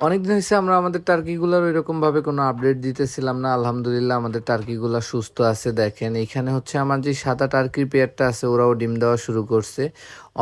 অনেকদিন হয়েছে আমরা আমাদের টার্কিগুলোর ওইরকম ভাবে কোনো আপডেট দিতেছিলাম না। আলহামদুলিল্লাহ আমাদের টার্কিগুলো সুস্থ আছে, দেখেন। এখানে হচ্ছে আমার যে সাদা টার্কির পেয়ারটা আছে, ওরাও ডিম দেওয়া শুরু করছে।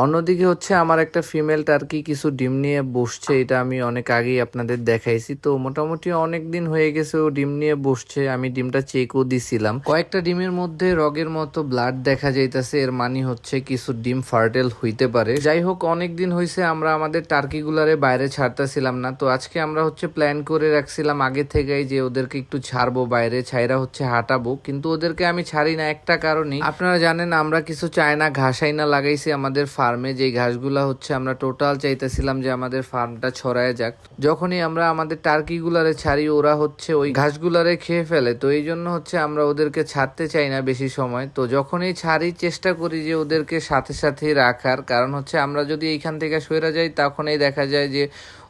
অন্যদিকে হচ্ছে আমার একটা ফিমেল টার্কি কিছু ডিম নিয়ে বসছে, এটা আমি অনেক আগেই আপনাদের দেখাইছি। তো মোটামুটি অনেক দিন হয়ে গেছে ও ডিম নিয়ে বসছে, আমি ডিমটা চেকও দিছিলাম। কয়েকটা ডিমের মধ্যে রগের মতো ব্লাড দেখা যাইতেছে, এর মানে হচ্ছে কিছু ডিম ফার্টেল হইতে পারে। যাই হোক অনেক দিন হয়েছে আমরা আমাদের টার্কিগুলারে বাইরে ছাড়তেছিলাম না, তো আজকে আমরা হচ্ছে প্ল্যান করে রাখছিলাম আগে থেকেই যে ওদেরকে একটু ছাড়বো, বাইরে ছাইরা হচ্ছে হাঁটাবো। কিন্তু ওদেরকে আমি ছাড়ি না একটা কারণেই। আপনারা জানেন আমরা কিছু চায়না ঘাসাই না লাগাইছি আমাদের ফার্মে যে ঘাসগুলা হচ্ছে আমরা টোটাল চাইতেছিলাম যে আমাদের ফার্মটা ছড়ায় যাক। যখনই আমরা আমাদের টার্কিগুলারে ছাড়ি, ওরা হচ্ছে ওই ঘাসগুলারে খেয়ে ফেলে। তো এই জন্য হচ্ছে আমরা ওদেরকে ছাড়তে চাই না বেশি সময়। তো যখনই ছাড়ি, চেষ্টা করি যে ওদেরকে সাথে সাথে রাখার। কারণ হচ্ছে আমরা যদি এইখান থেকে সরে যাই, তখনই দেখা যায় যে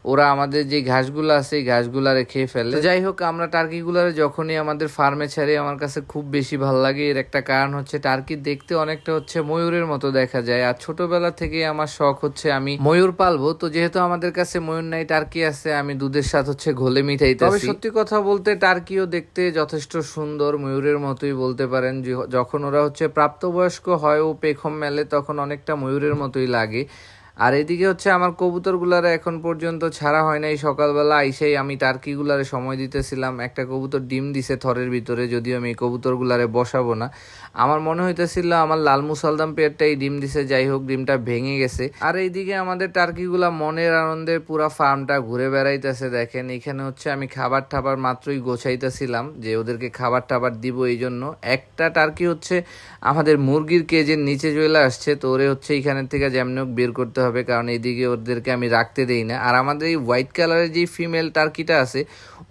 ওরা আমাদের যে ঘাসগুলো আছে, এই ঘাসগুলারে খেয়ে ফেলে। যাই হোক, আমরা টার্কিগুলারে যখনই আমাদের ফার্মে ছাড়ি, আমার কাছে খুব বেশি ভালো লাগে। এর একটা কারণ হচ্ছে, টার্কি দেখতে অনেকটা হচ্ছে ময়ূরের মতো দেখা যায়। আর ছোটবেলা থেকে আমার শখ হচ্ছে, আমি ময়ূর পালবো। তো যেহেতু আমাদের কাছে ময়ূর নাই, টার্কি আছে, আমি দুধের সাথে হচ্ছে ঘোলে মিঠাই তবে সত্যি কথা বলতে, টার্কিও দেখতে যথেষ্ট সুন্দর, ময়ূরের মতোই বলতে পারেন। যখন ওরা হচ্ছে প্রাপ্তবয়স্ক হয়, ও পেখম মেলে, তখন অনেকটা ময়ূরের মতোই লাগে। আর এদিকে হচ্ছে আমার কবুতরগুলারে এখন পর্যন্ত ছাড়া হয় নাই। সকালবেলা আইসেই আমি টার্কিগুলারে সময় দিতেছিলাম। একটা কবুতর ডিম দিছে থরের ভিতরে, যদিও আমি কবুতরগুলারে বসাবো না। আমার মনে হইতেছিল আমার লাল মুসালদাম পেয়ারটাই ডিম দিছে, যাই হোক, ডিমটা ভেঙে গেছে। আর এইদিকে আমাদের টার্কিগুলা মনের আনন্দে পুরা ফার্মটা ঘুরে বেড়াইতেছে, দেখেন। এখানে হচ্ছে আমি খাবার টাবার মাত্রই গোছাইতেছিলাম যে ওদেরকে খাবার টাবার দিব এই জন্য। একটা টার্কি হচ্ছে আমাদের মুরগির কেজের নিচে চলে আসছে, তো ওরে হচ্ছে এখানের থেকে যেমন বের করতে হবে, কারণ এদিকে ওদেরকে আমি রাখতে দেই না। আর আমাদের এই হোয়াইট কালারের যে ফিমেল টার্কিটা আছে,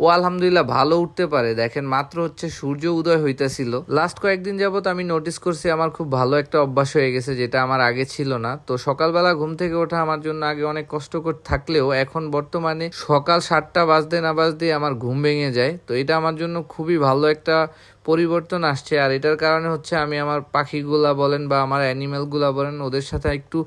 ও আলহামদুলিল্লাহ ভালো উঠতে পারে। দেখেন, মাত্র হচ্ছে সূর্য উদয় হইতেছিল। লাস্ট কয়েকদিন যাবত আমি নোটিস করছি, আমার খুব ভালো একটা অভ্যাস হয়ে গেছে, যেটা আমার আগে ছিল না। তো সকালবেলা ঘুম থেকে ওঠা আমার জন্য আগে অনেক কষ্টকর থাকলেও, এখন বর্তমানে সকাল সাতটা বাজতে না বাজতে আমার ঘুম ভেঙে যায়। তো এটা আমার জন্য খুবই ভালো একটা পরিবর্তন আসছে। আর এটার কারণে হচ্ছে আমি আমার পাখিগুলা বলেন বা আমার অ্যানিমেলগুলা বলেন, ওদের সাথে একটু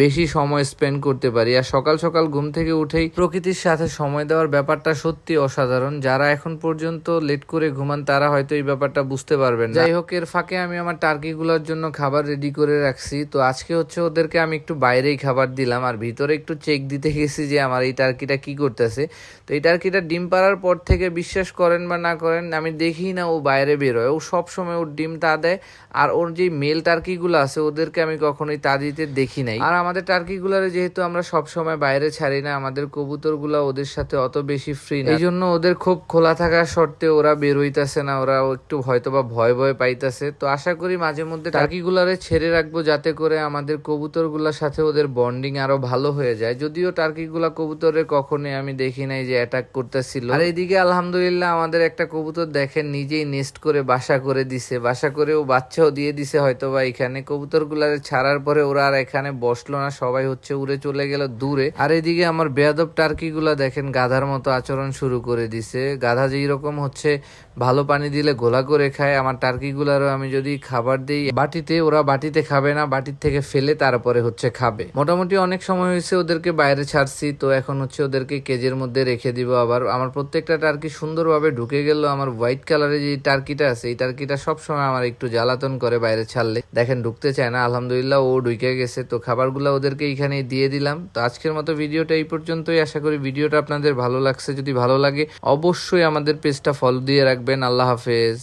বেশি সময় স্পেন্ড করতে পারি। আর সকাল সকাল ঘুম থেকে উঠেই প্রকৃতির সাথে সময় দেওয়ার ব্যাপারটা সত্যি অসাধারণ। যারা এখন পর্যন্ত লেট করে ঘুমান, তারা হয়তো এই ব্যাপারটা বুঝতে পারবেন যাই হোক এর ফাঁকে আমি আমার টার্কিগুলোর জন্য খাবার রেডি করে রাখছি। তো আজকে হচ্ছে ওদেরকে আমি একটু বাইরেই খাবার দিলাম। আর ভিতরে একটু চেক দিতে গেছি যে আমার এই টার্কিটা কি করতেছে। তো এই টার্কিটা ডিম পাড়ার পর থেকে বিশ্বাস করেন বা না করেন, আমি দেখি না ও বাইরে বেরোয়। ও সব সময় ওর ডিম তা দেয়। আর ওর যে মেল টার্কিগুলো আছে ওদেরকে আমি কখনোই তা দিতে দেখি নাই। আর আমাদের টার্কিগুলারে যেহেতু আমরা সব সময় বাইরে ছাড়ি না আমাদের কবুতরগুলো ওদের সাথে অত বেশি ফ্রি না। এই জন্য ওদের খুব খোলা থাকা সত্ত্বেও ওরা বের হইতাছে না ওরা একটু হয়তো বা ভয় ভয় পাইতেছে। তো আশা করি মাঝে মধ্যে টার্কিগুলারে ছেড়ে রাখব যাতে করে আমাদের কবুতরগুলোর সাথে ওদের বন্ডিং আরও ভালো হয়ে যায়। যদিও টার্কিগুলা কবুতরে কখনোই আমি দেখি নাই যে অ্যাটাক করতেছিল। আর এইদিকে আলহামদুলিল্লাহ আমাদের একটা কবুতর দেখেন নিজেই নেস্ট করে বাসা করে দিছে। বাসা করে ও বাচ্চাও দিয়ে দিছে হয়তো বা এখানে। কবুতর গুলারে ছাড়ার পরে ওরা আর এখানে বসল না। সবাই হচ্ছে উড়ে চলে গেল দূরে। আর এদিকে আমার বেয়াদব টার্কি গুলা দেখেন, গাধার মতো আচরণ শুরু করে দিছে। গাধা যেই রকম হচ্ছে, ভালো পানি দিলে গোলা করে খায়। আমার টার্কি গুলারও আমি যদি খাবার দিই, বাটিতে, ওরা বাটিতে খাবে না, বাটির থেকে ফেলে তারপরে হচ্ছে খাবে। মোটামুটি অনেক সময় হয়েছে ওদেরকে বাইরে ছাড়ছি, তো এখন হচ্ছে ওদেরকে কেজের মধ্যে রেখে দিব আবার। আমার প্রত্যেকটা টার্কি সুন্দরভাবে ঢুকে গেল। আমার হোয়াইট কালারের যে টার্কিটা আছে এই টার্কিটা সবসময় আমার একটু জ্বালাতন করে বাইরে ছাড়লে। দেখেন, ঢুকতে চায় না, আলহামদুলিল্লাহ ও ঢুকে গেছে। তো খাবারগুলো ওদেরকে এখানে দিয়ে দিলাম। তো আজকের মতো ভিডিওটা এই পর্যন্তই। আশা করি ভিডিওটা আপনাদের ভালো লাগছে। যদি ভালো লাগে, অবশ্যই আমাদের পেজটা ফলো দিয়ে রাখবেন। আল্লাহ হাফেজ।